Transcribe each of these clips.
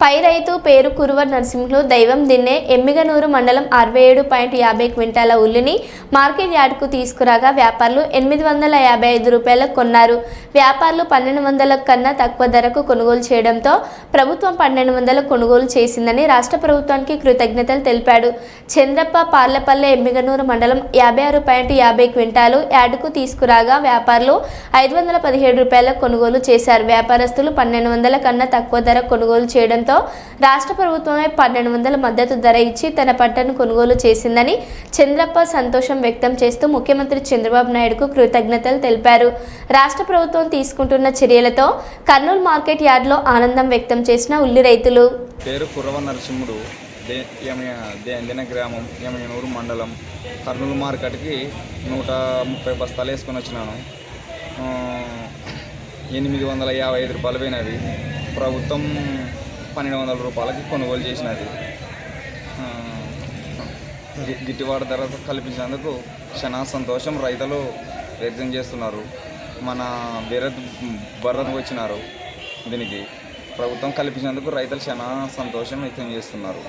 పై రైతు పేరు కురువ నరసింహులు దైవం దిన్నే ఎమ్మిగనూరు మండలం అరవై ఏడు పాయింట్ యాభై క్వింటాల ఉల్లిని మార్కెట్ యార్డ్కు తీసుకురాగా వ్యాపారులు ఎనిమిది వందల యాభై ఐదు రూపాయలకు కొన్నారు. వ్యాపారులు పన్నెండు వందల కన్నా తక్కువ ధరకు కొనుగోలు చేయడంతో ప్రభుత్వం పన్నెండు వందల కొనుగోలు చేసిందని రాష్ట్ర ప్రభుత్వానికి కృతజ్ఞతలు తెలిపాడు. చంద్రప్ప పార్లపల్లె ఎమ్మిగనూరు మండలం యాభై ఆరు పాయింట్ యాభై క్వింటాలు యార్డుకు తీసుకురాగా వ్యాపారులు ఐదు వందల పదిహేడు రూపాయలకు కొనుగోలు చేశారు. వ్యాపారస్తులు పన్నెండు వందల కన్నా తక్కువ ధర కొనుగోలు చేయడంతో చేయడంతో రాష్ట్ర ప్రభుత్వమే పన్నెండు వందల మద్దతు ధర ఇచ్చి తన పంటను కొనుగోలు చేసిందని చంద్రప్ప సంతోషం వ్యక్తం చేస్తూ ముఖ్యమంత్రి చంద్రబాబు నాయుడుకు కృతజ్ఞతలు తెలిపారు. రాష్ట్ర ప్రభుత్వం తీసుకుంటున్న చర్యలతో కర్నూలు మార్కెట్ యార్డ్లో ఆనందం వ్యక్తం చేసిన ఉల్లి రైతులు. పేరు కుర్రవ నరసింహుడు. దిన గ్రామం యమనూరు మండలం కర్నూలు మార్కెట్కి నూట ముప్పై బస్తాలు వేసుకొని వచ్చినాను. ఎనిమిది వందల యాభై ఐదు రూపాయలు పోయినవి. ప్రభుత్వం పన్నెండు వందల రూపాయలకి కొనుగోలు చేసినది. గిట్టుబాటు ధర కల్పించినందుకు క్షణా సంతోషం రైతులు వ్యక్తం చేస్తున్నారు. మన భరత్ భరత్ వచ్చినారు దీనికి. ప్రభుత్వం కల్పించినందుకు రైతులు క్షణా సంతోషం వ్యక్తం చేస్తున్నారు.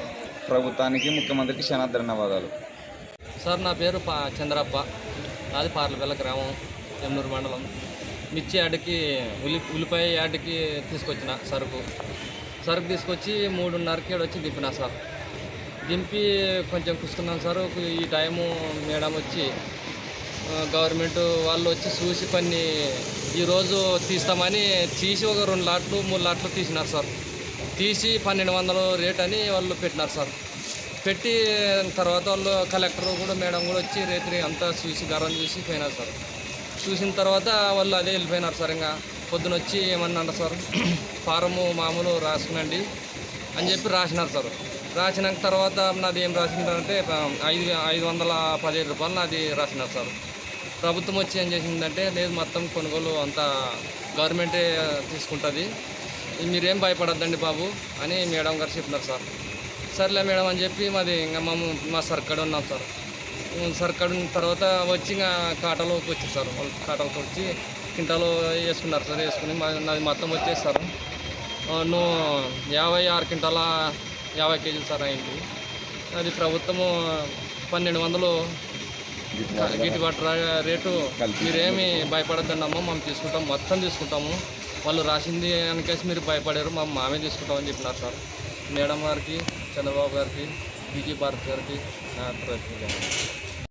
ప్రభుత్వానికి ముఖ్యమంత్రికి చాలా ధన్యవాదాలు. సార్ నా పేరు పా చంద్రప్ప. అది పార్లపల్ల గ్రామం ఎమ్నూరు మండలం. మిర్చి యార్డుకి ఉల్లి ఉల్లిపాయ యార్డుకి తీసుకొచ్చిన సరుకు. సరుకు తీసుకొచ్చి మూడున్నరకి వచ్చి దింపినా సార్. దింపి కొంచెం కూసుకున్నాం సార్. ఈ టైము మేడం వచ్చి గవర్నమెంట్ వాళ్ళు వచ్చి చూసి కొన్ని ఈరోజు తీస్తామని తీసి ఒక రెండు లాట్లు మూడు లాట్లు తీసినారు సార్. తీసి పన్నెండు వందలు రేట్ అని వాళ్ళు పెట్టినారు సార్. పెట్టి తర్వాత వాళ్ళు కలెక్టర్ కూడా మేడం కూడా వచ్చి రేత్రి అంతా చూసి గరం చూసి పోయినారు సార్. చూసిన తర్వాత వాళ్ళు అదే వెళ్ళిపోయినారు సార్ ఇంకా పొద్దున వచ్చి ఏమన్నా సార్? ఫారము మామూలు రాసుకునండి అని చెప్పి రాసినారు సార్. రాసిన తర్వాత నాది ఏం రాసిందంటే ఐదు ఐదు వందల పదిహేడు రూపాయలు నాది రాసినారు సార్. ప్రభుత్వం వచ్చి ఏం చేసిందంటే లేదు మొత్తం కొనుగోలు అంతా గవర్నమెంటే తీసుకుంటుంది. మీరేం భయపడద్దండి బాబు అని మేడం గారు చెప్పినారు సార్. సర్లే మేడం అని చెప్పి మాది ఇంకా మా మా సర్కడ ఉన్నాం సార్. ఉన్న తర్వాత వచ్చి ఇంకా కాటలోకి వచ్చి సార్. వాళ్ళు కాటలోకి వచ్చి కింటాలో వేసుకున్నారు సార్ వేసుకుని మా నాది మొత్తం వచ్చేసి సార్ నూ యాభై ఆరు క్వింటాల యాభై కేజీలు సార్ అయింది. అది ప్రభుత్వము పన్నెండు వందలు గిట్టుబాటు రేటు మీరేమి భయపడద్దండి అమ్మ మేము తీసుకుంటాం మొత్తం తీసుకుంటాము. వాళ్ళు రాసింది అనికేసి మీరు భయపడారు మా మామే తీసుకుంటామని చెప్పినారు సార్. మేడం గారికి చంద్రబాబు గారికి బీజీ భారత్ గారికి నా